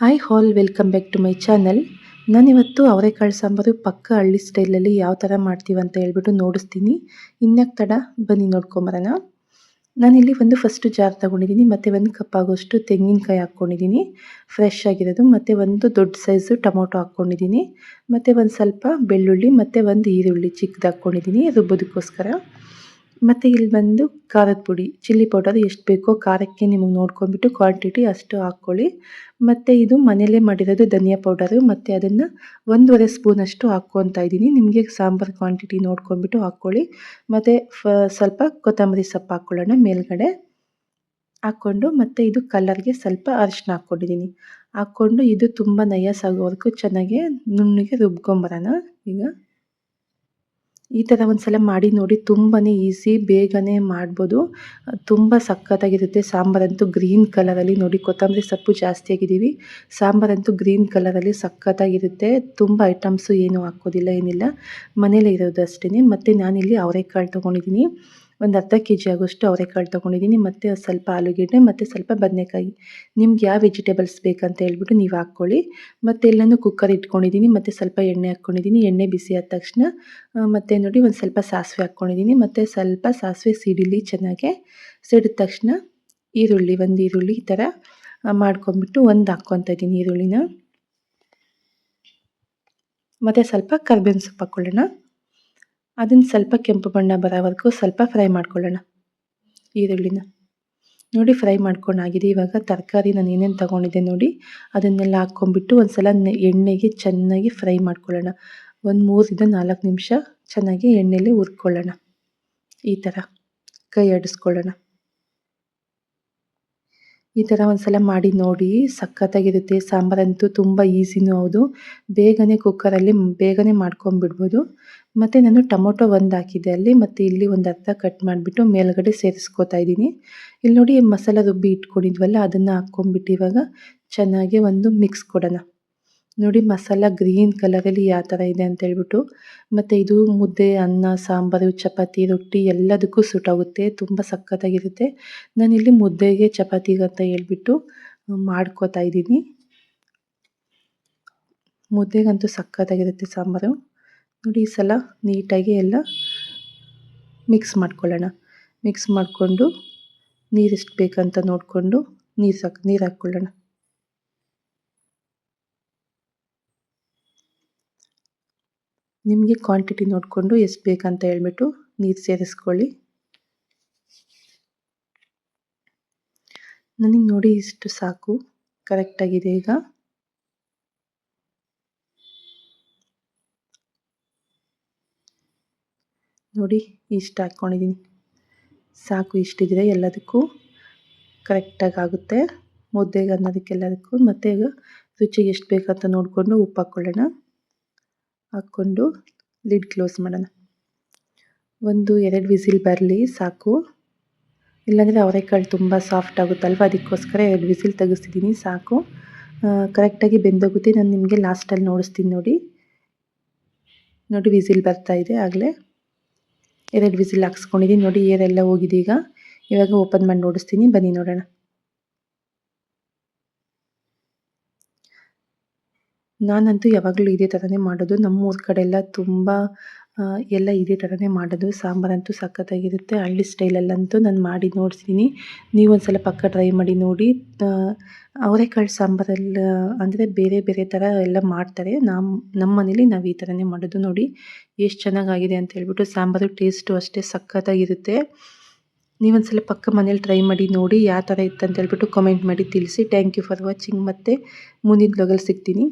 Hi all welcome back to my channel ನಾನಿವತ್ತು ಅವರೆಕಾಳು ಸಾಂಬಾರು ಪಕ್ಕ ಹಳ್ಳಿ ಸ್ಟೈಲಲ್ಲಿ ಯಾವ ಥರ ಮಾಡ್ತೀವಿ ಅಂತ ಹೇಳ್ಬಿಟ್ಟು ನೋಡಿಸ್ತೀನಿ. ಇನ್ಯಾಕೆ ತಡ, ಬನ್ನಿ ನೋಡ್ಕೊಂಬರೋಣ ನಾನಿಲ್ಲಿ ಒಂದು ಫಸ್ಟ್ ಜಾರ್ ತೊಗೊಂಡಿದ್ದೀನಿ, ಮತ್ತು ಒಂದು ಕಪ್ ಆಗೋಷ್ಟು ತೆಂಗಿನಕಾಯಿ ಹಾಕ್ಕೊಂಡಿದ್ದೀನಿ. ಫ್ರೆಶ್ ಆಗಿರೋದು, ಮತ್ತು ಒಂದು ದೊಡ್ಡ ಸೈಜು ಟೊಮೊಟೊ ಹಾಕ್ಕೊಂಡಿದ್ದೀನಿ. ಮತ್ತು ಒಂದು ಸ್ವಲ್ಪ ಬೆಳ್ಳುಳ್ಳಿ, ಮತ್ತು ಒಂದು ಈರುಳ್ಳಿ ಚಿಕ್ಕದು ಹಾಕ್ಕೊಂಡಿದ್ದೀನಿ ರುಬ್ಬೋದಕ್ಕೋಸ್ಕರ. ಮತ್ತು ಇಲ್ಲಿ ಬಂದು ಖಾರದ ಪುಡಿ, ಚಿಲ್ಲಿ ಪೌಡರ್ ಎಷ್ಟು ಬೇಕೋ ಖಾರಕ್ಕೆ ನಿಮಗೆ ನೋಡ್ಕೊಂಬಿಟ್ಟು ಕ್ವಾಂಟಿಟಿ ಅಷ್ಟು ಹಾಕ್ಕೊಳ್ಳಿ. ಮತ್ತು ಇದು ಮನೆಯಲ್ಲೇ ಮಾಡಿರೋದು ಧನಿಯಾ ಪೌಡರು ಮತ್ತು ಅದನ್ನು ಒಂದೂವರೆ ಸ್ಪೂನಷ್ಟು ಹಾಕ್ಕೊತಾ ಇದ್ದೀನಿ. ನಿಮಗೆ ಸಾಂಬಾರು ಕ್ವಾಂಟಿಟಿ ನೋಡ್ಕೊಂಬಿಟ್ಟು ಹಾಕ್ಕೊಳ್ಳಿ. ಮತ್ತು ಫ, ಸ್ವಲ್ಪ ಕೊತ್ತಂಬರಿ ಸೊಪ್ಪು ಹಾಕ್ಕೊಳ್ಳೋಣ ಮೇಲ್ಗಡೆ. ಹಾಕ್ಕೊಂಡು ಮತ್ತು ಇದು ಕಲರ್ಗೆ ಸ್ವಲ್ಪ ಅರಿಶಿನ ಹಾಕ್ಕೊಂಡಿದ್ದೀನಿ. ಹಾಕ್ಕೊಂಡು ಇದು ತುಂಬ ನಯಸ್ಸಾಗೋವರೆಗೂ ಚೆನ್ನಾಗಿ ನುಣ್ಣಗೆ ರುಬ್ಕೊಂಬರೋಣ. ಈಗ ಈ ಥರ ಒಂದು ಸಲ ಮಾಡಿ ನೋಡಿ ತುಂಬಾ ಈಸಿ, ಬೇಗನೆ ಮಾಡ್ಬೋದು. ತುಂಬ ಸಖತ್ತಾಗಿರುತ್ತೆ. ಸಾಂಬಾರಂತೂ ಗ್ರೀನ್ ಕಲರಲ್ಲಿ ನೋಡಿ, ಕೊತ್ತಂಬರಿ ಸೊಪ್ಪು ಜಾಸ್ತಿ ಆಗಿದ್ದೀವಿ. ಸಾಂಬಾರಂತೂ ಗ್ರೀನ್ ಕಲರಲ್ಲಿ ಸಖತ್ತಾಗಿರುತ್ತೆ. ತುಂಬ ಐಟಮ್ಸು ಏನೂ ಹಾಕೋದಿಲ್ಲ, ಏನಿಲ್ಲ. ಮನೇಲೇ ಇರೋದು ಅಷ್ಟೇ ಮತ್ತು ನಾನಿಲ್ಲಿ ಅವರೆಕಾಳು ತೊಗೊಂಡಿದ್ದೀನಿ. ಒಂದು ಅರ್ಧ ಕೆ ಜಿ ಆಗೋಷ್ಟು ಅವರೆಕಾಳು ತೊಗೊಂಡಿದ್ದೀನಿ. ಮತ್ತು ಸ್ವಲ್ಪ ಆಲೂಗೆಡ್ಡೆ, ಮತ್ತು ಸ್ವಲ್ಪ ಬದನೆಕಾಯಿ. ನಿಮ್ಗೆ ಯಾವ ವೆಜಿಟೇಬಲ್ಸ್ ಬೇಕಂತ ಹೇಳ್ಬಿಟ್ಟು ನೀವು ಹಾಕ್ಕೊಳ್ಳಿ. ಮತ್ತು ಎಲ್ಲನೂ ಕುಕ್ಕರ್ ಇಟ್ಕೊಂಡಿದ್ದೀನಿ. ಮತ್ತು ಸ್ವಲ್ಪ ಎಣ್ಣೆ ಹಾಕ್ಕೊಂಡಿದ್ದೀನಿ. ಎಣ್ಣೆ ಬಿಸಿ ಆದ ತಕ್ಷಣ ಮತ್ತು ನೋಡಿ ಒಂದು ಸ್ವಲ್ಪ ಸಾಸಿವೆ ಹಾಕ್ಕೊಂಡಿದ್ದೀನಿ. ಮತ್ತು ಸ್ವಲ್ಪ ಸಾಸಿವೆ ಸಿಡಿಲಿ ಚೆನ್ನಾಗೆ ಸಿಡಿದ ತಕ್ಷಣ ಈರುಳ್ಳಿ, ಒಂದು ಈರುಳ್ಳಿ ಈ ಥರ ಮಾಡ್ಕೊಂಬಿಟ್ಟು ಒಂದು ಹಾಕ್ಕೊತ ಇದ್ದೀನಿ ಈರುಳ್ಳಿನ. ಮತ್ತು ಸ್ವಲ್ಪ ಕರ್ಬೇವಿನ ಸೊಪ್ಪು ಹಾಕ್ಕೊಳ್ಳೋಣ ಅದನ್ನು ಸ್ವಲ್ಪ ಕೆಂಪು ಬಣ್ಣ ಬರೋವರೆಗೂ ಸ್ವಲ್ಪ ಫ್ರೈ ಮಾಡ್ಕೊಳ್ಳೋಣ. ಈರುಳ್ಳಿನ. ನೋಡಿ ಫ್ರೈ ಮಾಡ್ಕೊಂಡಾಗಿದೆ ಇವಾಗ ತರಕಾರಿ ನಾನು ಏನೇನು ತೊಗೊಂಡಿದ್ದೆ ನೋಡಿ, ಅದನ್ನೆಲ್ಲ ಹಾಕ್ಕೊಂಬಿಟ್ಟು ಒಂದು ಸಲ ಎಣ್ಣೆಗೆ ಚೆನ್ನಾಗಿ ಫ್ರೈ ಮಾಡ್ಕೊಳ್ಳೋಣ. ಒಂದು ಮೂರಿಂದ ನಾಲ್ಕು ನಿಮಿಷ ಚೆನ್ನಾಗಿ ಎಣ್ಣೆಯಲ್ಲಿ ಹುರ್ಕೊಳ್ಳೋಣ. ಈ ಥರ ಕೈ ಆಡಿಸ್ಕೊಳ್ಳೋಣ. ಈ ಥರ ಒಂದು ಸಲ ಮಾಡಿ ನೋಡಿ, ಸಖತ್ತಾಗಿರುತ್ತೆ. ಸಾಂಬಾರಂತೂ ತುಂಬ ಈಸಿನೂ ಹೌದು. ಬೇಗನೆ ಕುಕ್ಕರಲ್ಲಿ ಬೇಗನೆ ಮಾಡ್ಕೊಂಬಿಡ್ಬೋದು ಮತ್ತು ನಾನು ಟೊಮೊಟೊ ಒಂದು ಹಾಕಿದ್ದೆ ಅಲ್ಲಿ, ಮತ್ತು ಇಲ್ಲಿ ಒಂದು ಅರ್ಧ ಕಟ್ ಮಾಡಿಬಿಟ್ಟು ಮೇಲ್ಗಡೆ ಸೇರಿಸ್ಕೋತಾ ಇದ್ದೀನಿ. ಇಲ್ಲಿ ನೋಡಿ ಮಸಾಲ ರುಬ್ಬಿ ಇಟ್ಕೊಂಡಿದ್ವಲ್ಲ, ಅದನ್ನು ಹಾಕ್ಕೊಂಡ್ಬಿಟ್ಟು ಇವಾಗ ಚೆನ್ನಾಗಿ ಒಂದು ಮಿಕ್ಸ್ ಕೊಡೋಣ. ನೋಡಿ ಮಸಾಲ ಗ್ರೀನ್ ಕಲರಲ್ಲಿ ಯಾವ ಥರ ಇದೆ ಅಂತ ಹೇಳ್ಬಿಟ್ಟು, ಮತ್ತು ಇದು ಮುದ್ದೆ, ಅನ್ನ, ಸಾಂಬಾರು, ಚಪಾತಿ, ರೊಟ್ಟಿ ಎಲ್ಲದಕ್ಕೂ ಸೂಟ್ ಆಗುತ್ತೆ, ತುಂಬ ಸಖತ್ತಾಗಿರುತ್ತೆ. ನಾನಿಲ್ಲಿ ಮುದ್ದೆಗೆ ಚಪಾತಿಗಂತ ಹೇಳ್ಬಿಟ್ಟು ಮಾಡ್ಕೋತಾ ಇದ್ದೀನಿ. ಮುದ್ದೆಗಂತೂ ಸಖತ್ತಾಗಿರುತ್ತೆ ಸಾಂಬಾರು. ನೋಡಿ ಈ ಸಲ ನೀಟಾಗಿ ಎಲ್ಲ ಮಿಕ್ಸ್ ಮಾಡ್ಕೊಳ್ಳೋಣ. ಮಿಕ್ಸ್ ಮಾಡಿಕೊಂಡು ನೀರು ಎಷ್ಟು ಬೇಕಂತ ನೋಡಿಕೊಂಡು ನೀರು ಸಾಕು, ನೀರು ಹಾಕ್ಕೊಳ್ಳೋಣ. ನಿಮಗೆ ಕ್ವಾಂಟಿಟಿ ನೋಡಿಕೊಂಡು ಎಷ್ಟು ಬೇಕಂತ ಹೇಳ್ಬಿಟ್ಟು ನೀರು ಸೇರಿಸ್ಕೊಳ್ಳಿ. ನನಗೆ ನೋಡಿ ಇಷ್ಟು ಸಾಕು. ಕರೆಕ್ಟಾಗಿದೆ ಈಗ. ನೋಡಿ, ಇಷ್ಟು ಹಾಕ್ಕೊಂಡಿದ್ದೀನಿ ಸಾಕು, ಇಷ್ಟಿದ್ರೆ ಎಲ್ಲದಕ್ಕೂ ಕರೆಕ್ಟಾಗಿ ಆಗುತ್ತೆ. ಮುದ್ದೆಗೆ ಅನ್ನೋದಕ್ಕೆಲ್ಲದಕ್ಕೂ ಮತ್ತು ಈಗ ರುಚಿಗೆ ಎಷ್ಟು ಬೇಕಂತ ನೋಡಿಕೊಂಡು ಉಪ್ಪು ಹಾಕ್ಕೊಳ್ಳೋಣ ಹಾಕ್ಕೊಂಡು ಲಿಡ್ ಕ್ಲೋಸ್ ಮಾಡೋಣ. ಒಂದು, ಎರಡು ವಿಸಿಲ್ ಬರಲಿ, ಸಾಕು. ಇಲ್ಲಾಂದರೆ ಅವರೆಕಾಳು ತುಂಬ ಸಾಫ್ಟ್ ಆಗುತ್ತಲ್ವ? ಅದಕ್ಕೋಸ್ಕರ ಎರಡು ವಿಸಿಲ್ ತೆಗೆಸ್ತಿದ್ದೀನಿ ಸಾಕು. ಕರೆಕ್ಟಾಗಿ ಬೆಂದೋಗುತ್ತೆ. ನಾನು ನಿಮಗೆ ಲಾಸ್ಟಲ್ಲಿ ನೋಡಿಸ್ತೀನಿ ನೋಡಿ. ನೋಡಿ, ವಿಸಿಲ್ ಬರ್ತಾ ಇದೆ. ಆಗಲೇ ಎರಡು ವಿಸಿಲ್ ಹಾಕ್ಸ್ಕೊಂಡಿದ್ದೀನಿ ನೋಡಿ ಏರೆಲ್ಲ ಹೋಗಿದೆ ಈಗ. ಇವಾಗ ಓಪನ್ ಮಾಡಿ ನೋಡಿಸ್ತೀನಿ. ಬನ್ನಿ ನೋಡೋಣ. ನಾನಂತೂ ಯಾವಾಗಲೂ ಇದೇ ಥರನೇ ಮಾಡೋದು. ನಮ್ಮೂರ ಕಡೆ ಎಲ್ಲ ತುಂಬ ಎಲ್ಲ ಇದೇ ಥರನೇ ಮಾಡೋದು. ಸಾಂಬಾರಂತೂ ಸಖತ್ತಾಗಿರುತ್ತೆ. ಹಳ್ಳಿ ಸ್ಟೈಲಲ್ಲಂತೂ ನಾನು ಮಾಡಿ ನೋಡ್ತೀನಿ ನೀವು ಒಂದು ಸಲ ಪಕ್ಕ ಟ್ರೈ ಮಾಡಿ ನೋಡಿ. ಅವರೆಕಾಳು ಸಾಂಬಾರಲ್ಲಿ ಅಂದರೆ ಬೇರೆ ಬೇರೆ ಥರ ಎಲ್ಲ ಮಾಡ್ತಾರೆ. ನಮ್ಮ ನಮ್ಮ ಮನೇಲಿ ನಾವು ಈ ಥರನೇ ಮಾಡೋದು ನೋಡಿ. ಎಷ್ಟು ಚೆನ್ನಾಗಾಗಿದೆ ಅಂತ ಹೇಳ್ಬಿಟ್ಟು ಸಾಂಬಾರು ಟೇಸ್ಟು ಅಷ್ಟೇ ಸಖತ್ತಾಗಿರುತ್ತೆ. ನೀವೊಂದು ಸಲ ಪಕ್ಕ ಮನೇಲಿ ಟ್ರೈ ಮಾಡಿ ನೋಡಿ, ಯಾವ ಥರ ಇತ್ತು ಅಂತ ಹೇಳ್ಬಿಟ್ಟು ಕಮೆಂಟ್ ಮಾಡಿ ತಿಳಿಸಿ. ಥ್ಯಾಂಕ್ ಯು ಫಾರ್ ವಾಚಿಂಗ್ ಮತ್ತು ಮುಂದಿನ ಬ್ಲಾಗಲ್ಲಿ ಸಿಗ್ತೀನಿ.